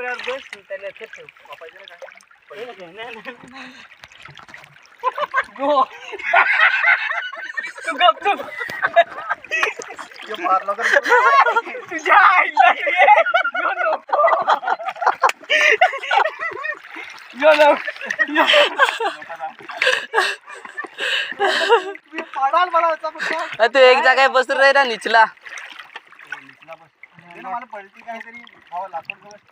कोपऱ्यावर बस त्याला ठेव हे बघ, नाही, नाही, नाही. गो. तू. तुझ्या आईला ये. नको. एक जागा बसून राही ना निचला हे ना मला पलटी काहीतरी लाकूड गवत.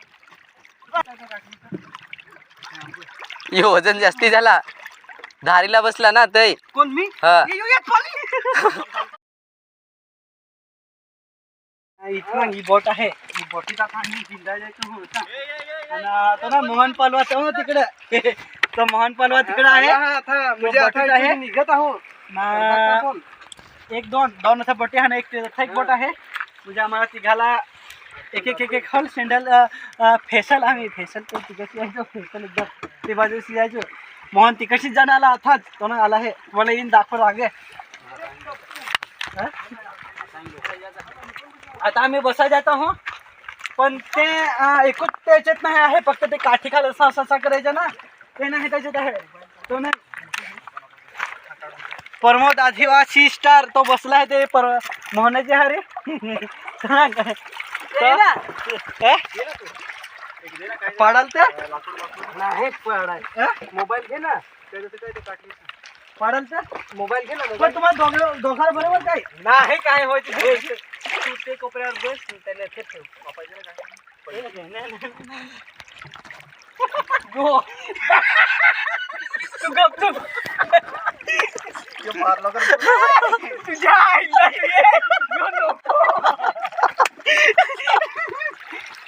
हे वजन जास्ती झाला. धारीला बसला ना तय कोण मी? हा. ये, यो, ये, खाली. इथं ही बोट आहे. ही बोटीचा पाणी जिंदा जायचं होता आणि तो ना मोहन पालवा तो तिकडे. तो मोहन पालवा तिकडे आहे. म्हणजे निघत आहो एक दोन दोन असा बोटी आहे ना एक त्याचा एक बोट आहे. म्हणजे आम्हाला तिघाला एक एक एक एक हॉल सँडल फेसल आम्ही फेसल तो यायचो फेसल एकदम ते बाजूशी जायचो. मोहन तिकडशीच जाणं आला, अर्थात. तो ना आला आहे? मला येईन दाखव लागे आता आम्ही बसा जात एकच त्याच्यात नाही आहे, फक्त ते काठी खाल असं असं असं ना. ते नाही आहे. तो नाही. प्रमोद आदिवासी स्टार तो बसला आहे ते पर मोहनाचे हरे. पाडाल ते? नाही पाडाय मोबाईल घे ना. पाडाल ते? मोबाईल घे ना पण तुम्हाला दोघं दोघांना बरोबर काय? नाही काय होय ते तू कोपऱ्यावर बस त्याला ठेव. हे. तू चूप. तुझ्या आईला ये. यो नको. यो नको. यो. मी पाडाल मला होता फक्त. अ,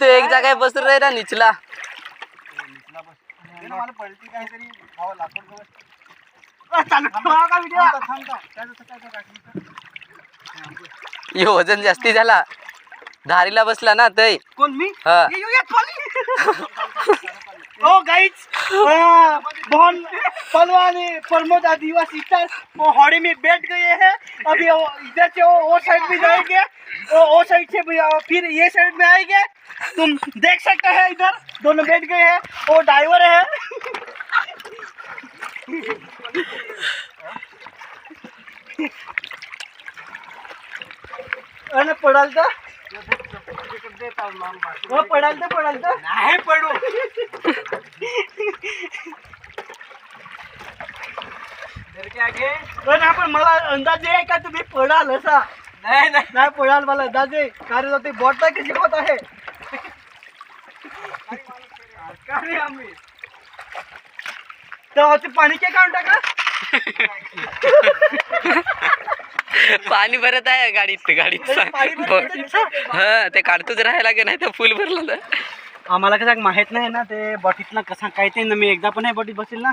तू एक जागा बसून राही ना निचला. वजन जास्ती झाला. धारीला बसला ना तय कोण मी? हा. खाली. गाइस मोहन पलवानी प्रमोद आदिवासी स्टार वो हॉडी में बैठ गए हैं। अभी इधर से वो, वो साइड में जाएँगे। वो साइड से भी, फिर ये साइड में आएँगे। तुम देख सकते हैं इधर दोनों बैठ गए हैं। वो ड्राइवर है। अरे तर हो पडाल तर पडाल तर. नाही पडू. पण आपण मला अंदाज आहे का तुम्ही पडाल असा? नाही नाही. नाही पडाल मला अंदाज आहे. कारण ते बोट नाही कशी होत आहे? तर पाणी काय काढून टाका. पाणी भरत आहे गाडीत गाडीत? हा ते काढतोच राहायला लागे नाही तर फुल भरलं तर. आम्हाला कसं माहीत नाही ना ते बॉटीतनं कसं काय ते ना मी एकदा पण नाही बॉटीत बसेल ना.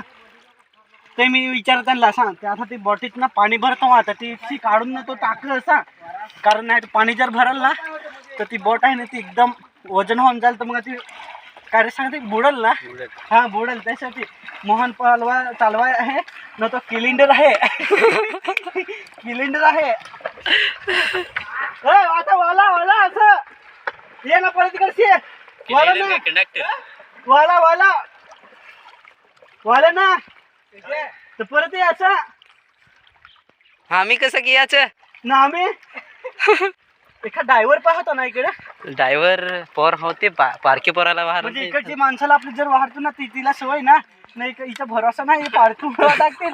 ते मी विचारत त्यांना सांग ते आता ते बॉटीतनं पाणी भरतो आता ती ती काढून ना तो टाकलं असा कारण नाही तर पाणी जर भरल ना तर ती बोट आहे ना ती एकदम वजन होऊन जाईल तर मग ती काय रे सांगते बुडल ना. हा बुडल. त्यासाठी मोहन पालवा चालवा आहे ना तो किलिंडर आहे. किलिंडर आहे. ए, आता वाला वाला असं. ये ना परत तिकडची वाला ना. वाला वाला. वाला ना. तर परत ये असं. आम्ही कसं कियाचं ना आम्ही. एका ड्रायव्हर पाहतो ना इकडे. ड्रायव्हर पोर होते पा पारखे पोराला म्हणजे बाहेर इकडची माणसाला आपली जर वाढतो ना ती तिला सवय ना नाही इक- हिचा भरोसा नाही पारखू टाकतील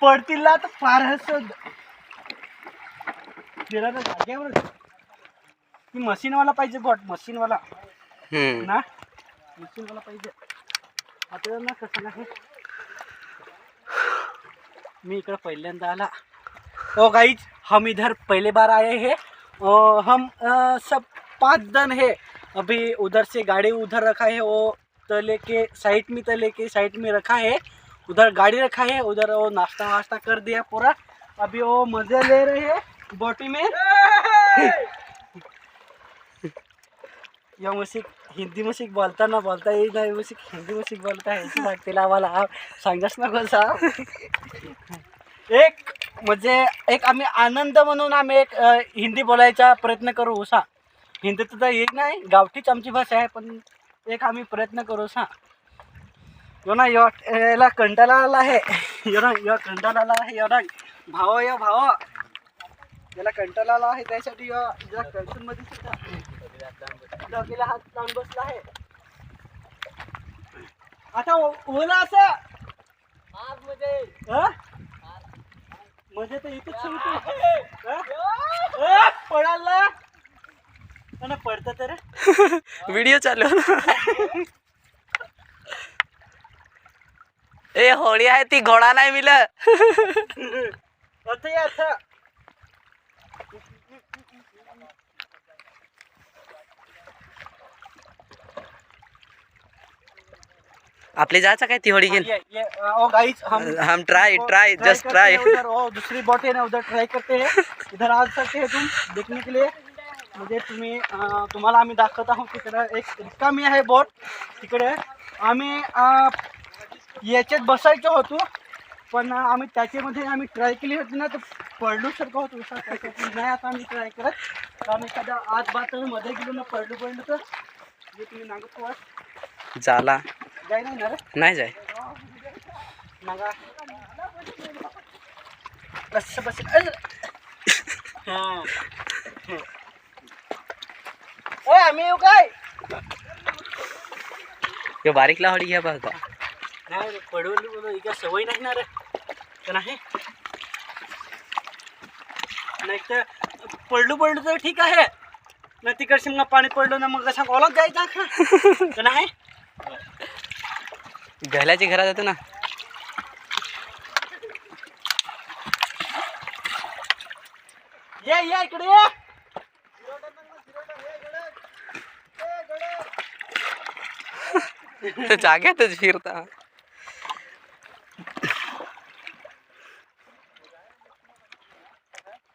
पडतील ना तर फार हसत. गेला ना जागेवर ती मशीनवाला पाहिजे बॉट मशीनवाला. ना? मशीन वाला पाहिजे. आता ना कसं नाही. मी इकडे पहिल्यांदा आला. ओ गाइज़ हम इधर पहले बार आए हैं और हम अ, सब पाँच जन है। अभी उधर से गाड़ी उधर रखा है वो तले के साइड में तले के साइड में रखा है। उधर गाड़ी रखा है उधर वो नाश्ता वाश्ता कर दिया पूरा। अभी वो मज़े ले रहे हैं बोटी में। या मुझसे हिंदी मुशिक बोलताना बोलता येईल नाही मुशिक हिंदी मुशिक बोलता यायची लागते आम्हाला आ- सांगाच नको सा एक म्हणजे एक आम्ही आनंद म्हणून आम्ही एक अ, हिंदी बोलायचा प्रयत्न करू उसा हिंदी तर येत नाही गावठीच आमची भाषा आहे पण एक आम्ही प्रयत्न करू सा. यो ना यो याला कंटाळा आला आहे. यो ना यो कंटाळा आला आहे यो ना. भाव यो भाव. याला कंटाळा आला आहे त्यासाठी यो जरा टेन्शनमध्ये सुद्धा. डोक्याला हात लावून बसला आहे. आता ओ- ओला असं. हा? म्हणजे तर इथेच हा? अ, पडाला पडतं तर. व्हिडिओ चालू. ए होळी आहे ती घोडा नाही मिल आता या आपले जायचं काय ती होळी घेऊन हम हम ट्राई जस्ट ट्राई ओ दूसरी बोट है ना उधर ट्राई करते हैं. इधर आ सकते हैं तुम देखने के लिए. म्हणजे तुम्ही तुम्हाला आम्ही दाखवत आहोत तिकडे एक रिकामी आहे बोट तिकडे आम्ही याच्यात बसायचो होतो पण आम्ही त्याच्यामध्ये आम्ही ट्राय केली होती ना तर पडलो सारखं होतो. नाही आता आम्ही ट्राय करत. कारण एखाद्या आत बात मध्ये गेलो ना पडलो पडलो तर. तुम्ही वाट झाला. नाही नाही जाय. बस बस. हा. ए आम्ही येऊ काय? यो बारीकला होळी घ्या बघा. नाही पडवली इका सवय नाही ना रे. नाही नाही तर पडलो पडलो तर ठीक आहे. ना तिकडशी मग पाणी पडलं ना मग कसा ओळख जायचा का नाही. गहल्याची घरात जातो ना. ये ये इकडे ये. जाग्यातच फिरता.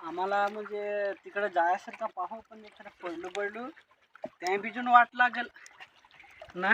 आम्हाला म्हणजे तिकडे जायसारखं पाहू पण एखादं पडलो पडलो त्या बिजून वाट लागल. ना?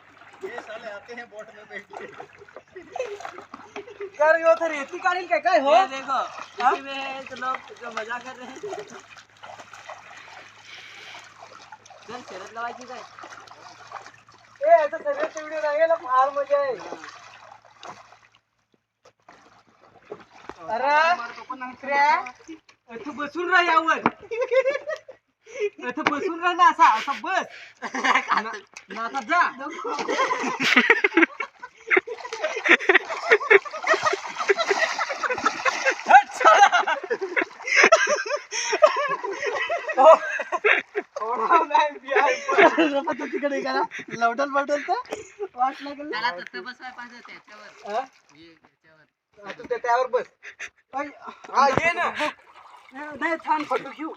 कर यो तर रेती काढील काय? काय हो? देखो इसी में है तो लोग जो मजा कर रहे हैं। चल शरद लावायची काय ए आता सगळ्याचा व्हिडिओ लागेल फार मजा आहे. अरे तू बसून राह यावर. इथं बसून राह ना असा असा बस. ना आता जा. तिकडे करा. लवटल बटल तर वाट लागेल ना. हा? आता ते त्यावर बस. हा ये ना. नाही छान फोटो घेऊ.